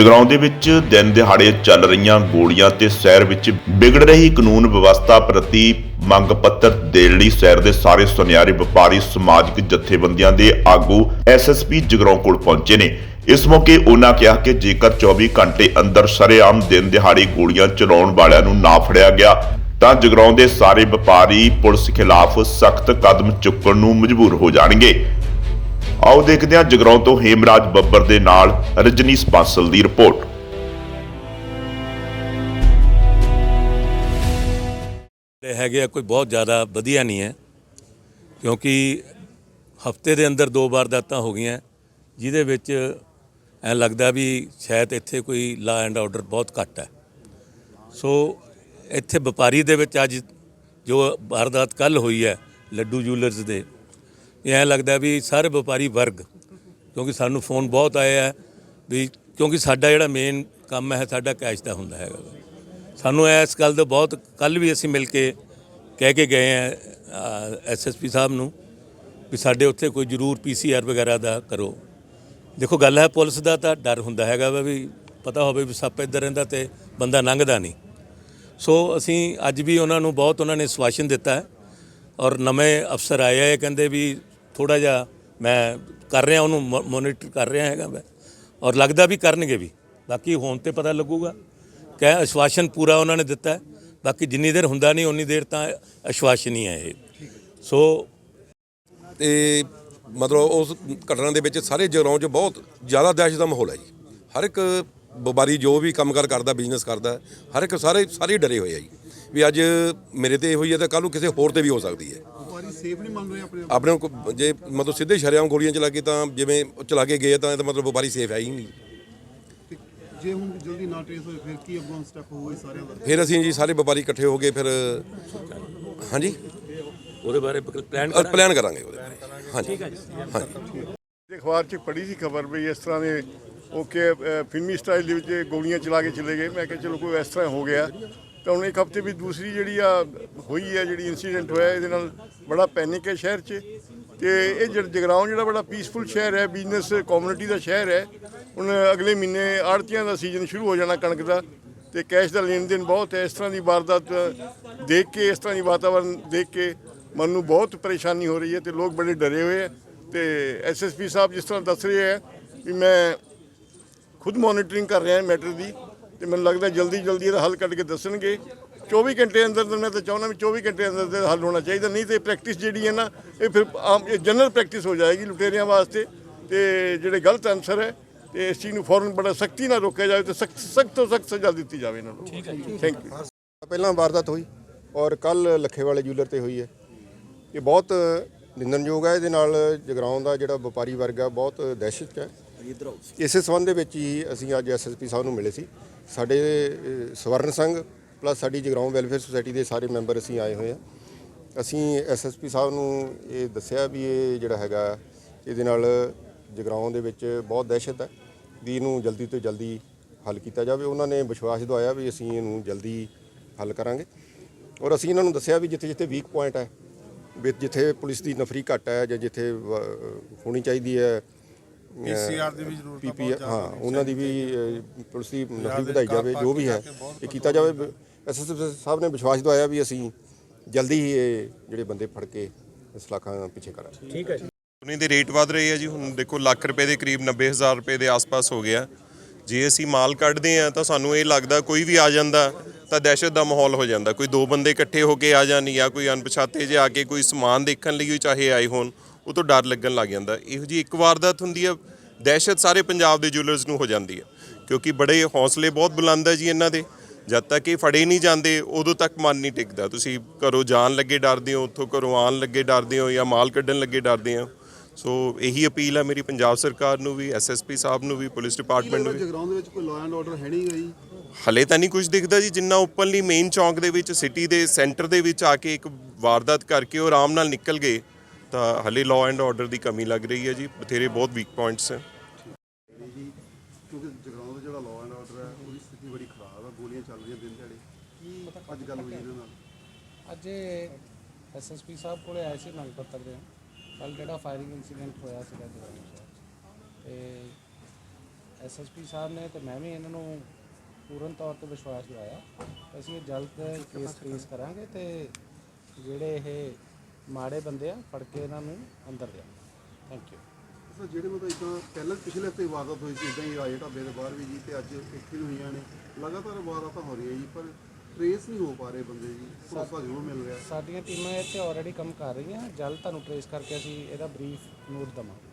ਜਗਰਾਉਂ ਦੇ ਵਿੱਚ ਦਿਨ ਦਿਹਾੜੇ ਚੱਲ ਰਹੀਆਂ ਗੋਲੀਆਂ ਤੇ ਸ਼ਹਿਰ ਵਿੱਚ ਵਿਗੜ ਰਹੀ ਕਾਨੂੰਨ ਵਿਵਸਥਾ ਪ੍ਰਤੀ ਮੰਗ ਪੱਤਰ ਦੇਣ ਲਈ ਸ਼ਹਿਰ ਦੇ ਸਾਰੇ ਸੁਨਿਆਰੇ, ਵਪਾਰੀ, ਸਮਾਜਿਕ ਜਥੇਬੰਦੀਆਂ ਦੇ ਆਗੂ ਐਸਐਸਪੀ ਜਗਰਾਉਂ ਕੋਲ ਪਹੁੰਚੇ ਨੇ। ਇਸ ਮੌਕੇ ਉਹਨਾਂ ਕਿਹਾ ਕਿ ਜੇਕਰ 24 ਘੰਟੇ ਅੰਦਰ ਸ਼ਰੇਆਮ ਦਿਨ ਦਿਹਾੜੇ ਗੋਲੀਆਂ ਚਲਾਉਣ ਵਾਲਿਆਂ ਨੂੰ ਨਾ ਫੜਿਆ ਗਿਆ, ਤਾਂ ਜਗਰਾਉਂ ਦੇ ਸਾਰੇ ਵਪਾਰੀ ਪੁਲਿਸ ਖਿਲਾਫ ਸਖਤ ਕਦਮ ਚੁੱਕਣ ਨੂੰ ਮਜਬੂਰ ਹੋ ਜਾਣਗੇ। ਆਓ ਦੇਖਦੇ ਹਾਂ ਜਗਰਾਉਂ ਤੋਂ ਹੇਮਰਾਜ ਬੱਬਰ ਦੇ ਨਾਲ ਰਜਨੀਸ ਬਾਂਸਲ ਦੀ ਰਿਪੋਰਟ। ਜਿਹੜੇ ਹੈਗੇ ਆ, ਕੋਈ ਬਹੁਤ ਜ਼ਿਆਦਾ ਵਧੀਆ ਨਹੀਂ ਹੈ, ਕਿਉਂਕਿ ਹਫ਼ਤੇ ਦੇ ਅੰਦਰ ਦੋ ਵਾਰਦਾਤਾਂ ਹੋ ਗਈਆਂ, ਜਿਹਦੇ ਵਿੱਚ ਐ ਲੱਗਦਾ ਵੀ ਸ਼ਾਇਦ ਇੱਥੇ ਕੋਈ ਲਾ ਐਂਡ ਆਰਡਰ ਬਹੁਤ ਘੱਟ ਹੈ। ਸੋ ਇੱਥੇ ਵਪਾਰੀ ਦੇ ਵਿੱਚ ਅੱਜ ਜੋ ਵਾਰਦਾਤ ਕੱਲ ਹੋਈ ਹੈ, ਲੱਡੂ ਜੂਲਰਸ ਦੇ ਇਹ ਲੱਗਦਾ ਵੀ ਸਾਰੇ ਵਪਾਰੀ ਵਰਗ, ਕਿਉਂਕਿ ਸਾਨੂੰ ਫੋਨ ਬਹੁਤ ਆਏ ਆ ਵੀ ਕਿਉਂਕਿ ਸਾਡਾ ਜਿਹੜਾ ਮੇਨ ਕੰਮ ਹੈ, ਸਾਡਾ ਕੈਸ਼ ਦਾ ਹੁੰਦਾ ਹੈਗਾ। ਸਾਨੂੰ ਇਸ ਗੱਲ ਦਾ ਬਹੁਤ ਕੱਲ ਵੀ ਅਸੀਂ ਮਿਲ ਕੇ ਕਹਿ ਕੇ ਗਏ ਆ ਐਸਐਸਪੀ ਸਾਹਿਬ ਨੂੰ ਵੀ ਸਾਡੇ ਉੱਥੇ ਕੋਈ ਜ਼ਰੂਰ ਪੀਸੀਆਰ ਵਗੈਰਾ ਦਾ ਕਰੋ। ਦੇਖੋ, ਗੱਲ ਹੈ ਪੁਲਿਸ ਦਾ ਤਾਂ ਡਰ ਹੁੰਦਾ ਹੈਗਾ ਵਾ ਵੀ ਪਤਾ ਹੋਵੇ ਵੀ ਸੱਪ ਇੱਧਰ ਰਹਿੰਦਾ ਤੇ ਬੰਦਾ ਲੰਘਦਾ ਨਹੀਂ। ਸੋ ਅਸੀਂ ਅੱਜ ਵੀ ਉਹਨਾਂ ਨੂੰ ਬਹੁਤ ਉਹਨਾਂ ਨੇ ਸਵਾਸ਼ਨ ਦਿੱਤਾ ਹੈ ਔਰ ਨਵੇਂ ਅਫਸਰ ਆਏ ਆ ਕਹਿੰਦੇ ਵੀ ਥੋੜਾ ਜਿਹਾ ਮੈਂ ਕਰ ਰਿਹਾ, ਉਹਨੂੰ ਮੋਨੀਟਰ ਕਰ ਰਿਹਾ ਹੈਗਾ ਮੈਂ। ਔਰ ਲੱਗਦਾ ਵੀ ਕਰਨਗੇ ਵੀ। ਬਾਕੀ ਹੋਣ ਤੇ ਪਤਾ ਲੱਗੂਗਾ। ਕਹਿ ਅਸ਼ਵਾਸਨ ਪੂਰਾ ਉਹਨਾਂ ਨੇ ਦਿੱਤਾ। ਹੈ ਬਾਕੀ ਜਿੰਨੀ ਦੇਰ ਹੁੰਦਾ ਨਹੀਂ, ਉਨੀ ਦੇਰ ਤਾਂ ਅਸ਼ਵਾਸਨ ਹੀ ਹੈ ਇਹ। ਸੋ ਤੇ ਮਤਲਬ ਉਸ ਘਟਨਾ ਦੇ ਵਿੱਚ ਸਾਰੇ ਜਗਰਾਉਂ 'ਚ ਬਹੁਤ ਜ਼ਿਆਦਾ ਦਹਿਸ਼ਤ ਦਾ ਮਾਹੌਲ ਹੈ ਜੀ। ਹਰ ਇੱਕ ਵਪਾਰੀ ਜੋ ਵੀ ਕੰਮਕਾਰ ਕਰਦਾ ਬਿਜ਼ਨਸ ਕਰਦਾ, ਹਰ ਇੱਕ ਸਾਰੇ ਸਾਰੇ ਡਰੇ ਹੋਏ ਆ ਜੀ। ਵੀ ਅੱਜ ਮੇਰੇ ਤੇ ਹੋਈ ਹੈ ਤਾਂ ਕੱਲ ਨੂੰ ਕਿਸੇ ਹੋਰ ਤੇ ਵੀ ਹੋ ਸਕਦੀ ਹੈ। ਸੇਫ ਨਹੀਂ ਮੰਨ ਰਹੇ ਆਪਣੇ ਆਪ? ਆਪਣੇ ਕੋ- ਜੇ ਮਤਲਬ ਸਿੱਧੇ ਸ਼ਰਿਆਮ ਗੋਲੀਆਂ ਚਲਾ ਕੇ ਤਾਂ ਜਿਵੇਂ ਉਹ ਚਲਾ ਕੇ ਗਏ ਤਾਂ ਇਹਦਾ ਮਤਲਬ ਵਪਾਰੀ ਸੇਫ ਹੈ ਹੀ ਨਹੀਂ। ਤੇ ਜੇ ਹੁਣ ਜਲਦੀ ਨਾ ਟ੍ਰੇਸ ਹੋਏ ਫਿਰ ਕੀ ਅੱਗੋਂ ਸਟੈਪ ਹੋਊਗਾ ਜੀ ਸਾਰਿਆਂ ਦਾ? ਫਿਰ ਅਸੀਂ ਜੀ ਸਾਰੇ ਵਪਾਰੀ ਇਕੱਠੇ ਹੋ ਗਏ ਫਿਰ ਹਾਂਜੀ? ਉਹਦੇ ਬਾਰੇ ਪਲਾਨ ਅ, ਪਲਾਨ ਕਰਾਂਗੇ। ਉਹਦੇ ਬਾਰੇ। ਹਾਂਜੀ। ਹਾਂਜੀ। ਤੇ ਅਖਬਾਰ 'ਚ ਪੜ੍ਹੀ ਸੀ ਖਬਰ ਵੀ ਇਸ ਤਰ੍ਹਾਂ ਦੇ ਉਹ ਕਿ ਅ, ਫਿਲਮੀ ਸਟਾਈਲ ਦੇ ਵਿੱਚ ਗੋਲੀਆਂ ਚਲਾ ਕੇ ਚਲੇ ਗਏ। ਮੈਂ ਕਿਹਾ ਚਲੋ ਕੋਈ ਇਸ ਤਰ੍ਹਾਂ ਹੋ ਗਿਆ। ਤਾਂ ਹੁਣ ਇੱਕ ਹਫ਼ਤੇ ਵੀ ਦੂਸਰੀ ਜਿਹੜੀ ਆ ਹੋਈ ਹੈ ਜਿਹੜੀ ਇਨਸੀਡੈਂਟ ਹੋਇਆ, ਇਹਦੇ ਨਾਲ ਬੜਾ ਪੈਨਿਕ ਹੈ ਸ਼ਹਿਰ 'ਚ। ਤੇ ਇਹ ਜਿਹੜਾ ਜਗਰਾਉਂ ਜਿਹੜਾ ਬੜਾ ਪੀਸਫੁਲ ਸ਼ਹਿਰ ਹੈ ਬਿਜ਼ਨਸ ਕਮਿਊਨਿਟੀ ਦਾ ਸ਼ਹਿਰ ਹੈ। ਹੁਣ ਅਗਲੇ ਮਹੀਨੇ ਆੜਤੀਆਂ ਦਾ ਸੀਜ਼ਨ ਸ਼ੁਰੂ ਹੋ ਜਾਣਾ ਕਣਕ ਦਾ ਤੇ ਕੈਸ਼ ਦਾ ਲੈਣ ਦੇਣ ਬਹੁਤ ਹੈ। ਇਸ ਤਰ੍ਹਾਂ ਦੀ ਵਾਰਦਾਤ ਦੇਖ ਕੇ, ਇਸ ਤਰ੍ਹਾਂ ਦੀ ਵਾਤਾਵਰਣ ਦੇਖ ਕੇ ਮਨ ਨੂੰ ਬਹੁਤ ਪਰੇਸ਼ਾਨੀ ਹੋ ਰਹੀ ਹੈ ਤੇ ਲੋਕ ਬੜੇ ਡਰੇ ਹੋਏ ਹੈ। ਤੇ ਐਸਐਸਪੀ ਸਾਹਿਬ ਜਿਸ ਤਰ੍ਹਾਂ ਦੱਸ ਰਹੇ ਹੈ ਵੀ ਮੈਂ ਖੁਦ ਮੋਨੀਟਰਿੰਗ ਕਰ ਰਿਹਾ ਮੈਟਰ ਦੀ। ਤੇ ਮੈਨੂੰ ਲੱਗਦਾ ਜਲਦੀ ਜਲਦੀ ਇਹਦਾ ਹੱਲ ਕੱਢ ਕੇ ਦੱਸਣਗੇ। 24 ਘੰਟੇ ਅੰਦਰ ਅੰਦਰ ਮੈਂ ਤਾਂ ਚਾਹੁੰਦਾ ਵੀ 24 ਘੰਟੇ ਅੰਦਰ ਅੰਦਰ ਹੱਲ ਹੋਣਾ ਚਾਹੀਦਾ ਨਹੀਂ ਤੇ ਪ੍ਰੈਕਟਿਸ ਜਿਹੜੀ ਹੈ ਨਾ ਇਹ ਫਿਰ ਆਮ ਜਨਰਲ ਪ੍ਰੈਕਟਿਸ ਹੋ ਜਾਏਗੀ ਲੁਟੇਰਿਆਂ ਵਾਸਤੇ ਤੇ ਜਿਹੜੇ ਗਲਤ ਅਨਸਰ ਹੈ ਤੇ ਇਸ ਚੀਜ਼ ਨੂੰ ਫੌਰਨ ਬੜਾ ਸਖਤੀ ਨਾਲ ਰੋਕਿਆ ਜਾਵੇ ਤੇ ਸਖਤ ਸਖਤ ਤੋਂ ਸਖਤ ਸਜ਼ਾ ਦਿੱਤੀ ਜਾਵੇ ਇਹਨਾਂ ਨੂੰ। ਠੀਕ ਹੈ ਜੀ। ਥੈਂਕ ਯੂ ਪਹਿਲਾਂ ਵਾਰਦਾਤ ਹੋਈ ਔਰ ਕੱਲ ਲੱਖੇ ਵਾਲੇ ਜੂਲਰ ਤੇ ਹੋਈ ਹੈ। ਇਹ ਬਹੁਤ ਨਿੰਦਨਯੋਗ ਹੈ ਇਹਦੇ ਨਾਲ ਜਗਰਾਉਂ ਦਾ ਜਿਹੜਾ ਵਪਾਰੀ ਵਰਗ ਹੈ ਬਹੁਤ ਦਹਿਸ਼ਤ ਹੈ। ਇਸੇ ਸੰਬੰਧ ਦੇ ਵਿੱਚ ਹੀ ਅਸੀਂ ਅੱਜ ਐਸਐਸਪੀ ਸਾਹਿਬ ਨੂੰ ਮਿਲੇ ਸੀ। ਸਾਡੇ ਸਵਰਨ ਸੰਘ ਪਲੱਸ ਸਾਡੀ ਜਗਰਾਉਂ ਵੈਲਫੇਅਰ ਸੁਸਾਇਟੀ ਦੇ ਸਾਰੇ ਮੈਂਬਰ ਅਸੀਂ ਆਏ ਹੋਏ ਆ ਅਸੀਂ ਐਸਐਸਪੀ ਸਾਹਿਬ ਨੂੰ ਇਹ ਦੱਸਿਆ ਵੀ ਇਹ ਜਿਹੜਾ ਹੈਗਾ, ਇਹਦੇ ਨਾਲ ਜਗਰਾਉਂ ਦੇ ਵਿੱਚ ਬਹੁਤ ਦਹਿਸ਼ਤ ਹੈ। ਵੀ ਇਹਨੂੰ ਜਲਦੀ ਤੋਂ ਜਲਦੀ ਹੱਲ ਕੀਤਾ ਜਾਵੇ। ਉਹਨਾਂ ਨੇ ਵਿਸ਼ਵਾਸ ਦਵਾਇਆ ਵੀ ਅਸੀਂ ਇਹਨੂੰ ਜਲਦੀ ਹੱਲ ਕਰਾਂਗੇ। ਔਰ ਅਸੀਂ ਇਹਨਾਂ ਨੂੰ ਦੱਸਿਆ ਵੀ ਜਿੱਥੇ ਜਿੱਥੇ ਵੀਕ ਪੁਆਇੰਟ ਹੈ, ਵੀ ਜਿੱਥੇ ਪੁਲਿਸ ਦੀ ਨਫਰੀ ਘੱਟ ਹੈ ਜਾਂ ਜਿੱਥੇ ਹੋਣੀ ਚਾਹੀਦੀ ਹੈ ਪੀਸੀਆਰ ਦੀ ਵੀ ਜ਼ਰੂਰਤ ਪੀਪੀ ਹਾਂ ਉਹਨਾਂ ਦੀ ਵੀ ਪੁਲਿਸ ਦੀ ਨਫਰੀ ਵਧਾਈ ਜਾਵੇ ਜੋ ਵੀ ਹੈ ਇਹ ਕੀਤਾ ਜਾਵੇ ਐਸਐਸਪੀ ਸਾਹਿਬ ਨੇ ਵਿਸ਼ਵਾਸ ਦਿਵਾਇਆ ਵੀ ਅਸੀਂ ਜਲਦੀ ਹੀ ਇਹ ਜਿਹੜੇ ਬੰਦੇ ਫੜ ਕੇ ਇਸ ਲਾਖਾਂ ਪਿੱਛੇ ਕਰਾਂਗੇ। ਸੋਨੇ ਦੇ ਰੇਟ ਵਧ ਰਹੇ ਆ ਜੀ ਹੁਣ ਦੇਖੋ ਲੱਖ ਰੁਪਏ ਦੇ ਕਰੀਬ 90000 ਰੁਪਏ ਦੇ ਆਸ-ਪਾਸ ਹੋ ਗਿਆ। ਜੇ ਅਸੀਂ ਮਾਲ ਕੱਢਦੇ ਆ ਤਾਂ ਸਾਨੂੰ ਇਹ ਲੱਗਦਾ ਕੋਈ ਵੀ ਆ ਜਾਂਦਾ ਤਾਂ ਦਹਿਸ਼ਤ ਦਾ ਮਾਹੌਲ ਹੋ ਜਾਂਦਾ। ਕੋਈ ਦੋ ਬੰਦੇ ਇਕੱਠੇ ਹੋ ਕੇ ਆ ਜਾਣ ਜਾਂ ਕੋਈ ਅਣਪਛਾਤੇ ਜੇ ਆ ਕੇ ਕੋਈ ਸਮਾਨ ਦੇਖਣ ਲਈ ਚਾਹੇ ਆਏ ਹੋਣ। ਉਹ ਤੋਂ ਡਰ ਲੱਗਣ ਲੱਗ ਜਾਂਦਾ। ਇਹੋ ਜੀ ਇੱਕ ਵਾਰਦਾਤ ਹੁੰਦੀ ਆ ਦਹਿਸ਼ਤ ਸਾਰੇ ਪੰਜਾਬ ਦੇ ਜੁਐਲਰਸ ਨੂੰ ਹੋ ਜਾਂਦੀ ਹੈ ਕਿਉਂਕਿ ਬੜੇ ਹੌਸਲੇ ਬਹੁਤ ਬੁਲੰਦ ਹੈ ਜੀ ਇਹਨਾਂ ਦੇ। ਜਦ ਤੱਕ ਇਹ ਫੜੇ ਨਹੀਂ ਜਾਂਦੇ ਉਦੋਂ ਤੱਕ ਮਨ ਨਹੀਂ ਟਿਕਦਾ। ਤੁਸੀਂ ਘਰੋਂ ਜਾਣ ਲੱਗੇ ਡਰਦੇ ਹੋ ਉੱਥੋਂ ਘਰੋਂ ਆਉਣ ਲੱਗੇ ਡਰਦੇ ਹੋ ਜਾਂ ਮਾਲ ਕੱਢਣ ਲੱਗੇ ਡਰਦੇ ਹੋ। ਸੋ ਇਹੀ ਅਪੀਲ ਹੈ ਮੇਰੀ ਪੰਜਾਬ ਸਰਕਾਰ ਨੂੰ ਵੀ ਐਸਐਸਪੀ ਸਾਹਿਬ ਨੂੰ ਵੀ ਪੁਲਿਸ ਡਿਪਾਰਟਮੈਂਟ ਨੂੰ ਵੀ। ਜਗਰਾਉਂ ਦੇ ਵਿੱਚ ਕੋਈ ਲਾਅ ਐਂਡ ਆਰਡਰ ਹੈ ਨਹੀਂ ਗਈ? ਹਲੇ ਤਾਂ ਨਹੀਂ ਕੁਝ ਦਿਖਦਾ ਜੀ। ਜਿੰਨਾ ਓਪਨਲੀ ਮੇਨ ਚੌਂਕ ਦੇ ਵਿੱਚ ਸਿਟੀ ਦੇ ਸੈਂਟਰ ਦੇ ਵਿੱਚ ਆ ਕੇ ਇੱਕ ਵਾਰਦਾਤ ਕਰਕੇ ਉਹ ਆਰਾਮ ਨਾਲ ਨਿਕਲ ਗਏ। ਤਾਂ ਹਲੇ ਲਾਅ ਐਂਡ ਆਰਡਰ ਦੀ ਕਮੀ ਲੱਗ ਰਹੀ ਹੈ ਜੀ ਬਥੇਰੇ ਬਹੁਤ ਵੀਕ ਪੁਆਇੰਟਸ ਹੈ। ਕਿਉਂਕਿ ਜਗਰਾਉਂ ਦਾ ਜਿਹੜਾ ਲਾਅ ਐਂਡ ਆਰਡਰ ਹੈ ਉਹਦੀ ਸਥਿਤੀ ਬੜੀ ਖਰਾਬ ਹੈ ਗੋਲੀਆਂ ਚੱਲ ਰਹੀਆਂ ਦਿਨ ਦਿਹਾੜੇ। ਕੀ ਅੱਜ ਗੱਲ ਹੋਈ ਇਹਨਾਂ ਨਾਲ? ਅੱਜ ਐਸਐਸਪੀ ਸਾਹਿਬ ਕੋਲੇ ਆਏ ਸੀ ਮੰਗ ਪੱਤਰ ਦੇ ਕੱਲ ਜਿਹੜਾ ਫਾਇਰਿੰਗ ਇਨਸੀਡੈਂਟ ਹੋਇਆ ਸੀਗਾ ਜਗਰਾਉਂ ਸ਼ਹਿਰ 'ਚ ਤੇ ਐਸਐਸਪੀ ਸਾਹਿਬ ਨੇ ਤੇ ਮੈਂ ਵੀ ਇਹਨਾਂ ਨੂੰ ਪੂਰਨ ਤੌਰ ਤੇ ਵਿਸ਼ਵਾਸ ਦਿਵਾਇਆ। ਅਸੀਂ ਇਹ ਜਲਦ ਕੇਸ ਟ੍ਰੇਸ ਕਰਾਂਗੇ ਤੇ ਜਿਹੜੇ ਇਹ ਮਾੜੇ ਬੰਦੇ ਆ ਫੜ ਕੇ ਇਹਨਾਂ ਨੂੰ ਅੰਦਰ ਲਿਆ। ਥੈਂਕ ਯੂ ਸਰ ਜਿਹੜੇ ਮਤਲਬ ਇਦਾਂ ਪਹਿਲਾਂ ਪਿਛਲੇ ਹਫ਼ਤੇ ਵਾਰਦਾਤ ਹੋਈ ਸੀ ਇਦਾਂ ਹੀ ਆਏ ਢਾਬੇ ਦੇ ਬਾਹਰ ਵੀ ਜੀ ਤੇ ਅੱਜ ਇੱਥੇ ਵੀ ਹੋਈਆਂ ਨੇ। ਲਗਾਤਾਰ ਵਾਰਦਾਤਾਂ ਹੋ ਰਹੀਆਂ ਜੀ ਪਰ ਟ੍ਰੇਸ ਨਹੀਂ ਹੋ ਪਾ ਰਹੇ ਬੰਦੇ ਜੀ। ਭਰੋਸਾ ਜ਼ਰੂਰ ਮਿਲ ਰਿਹਾ। ਸਾਡੀਆਂ ਟੀਮਾਂ ਇੱਥੇ ਆਲਰੇਡੀ ਕੰਮ ਕਰ ਰਹੀਆਂ। ਜਲਦ ਤੁਹਾਨੂੰ ਟ੍ਰੇਸ ਕਰਕੇ ਅਸੀਂ ਇਹਦਾ ਬਰੀਫ ਨੋਟ ਦਵਾਂਗੇ।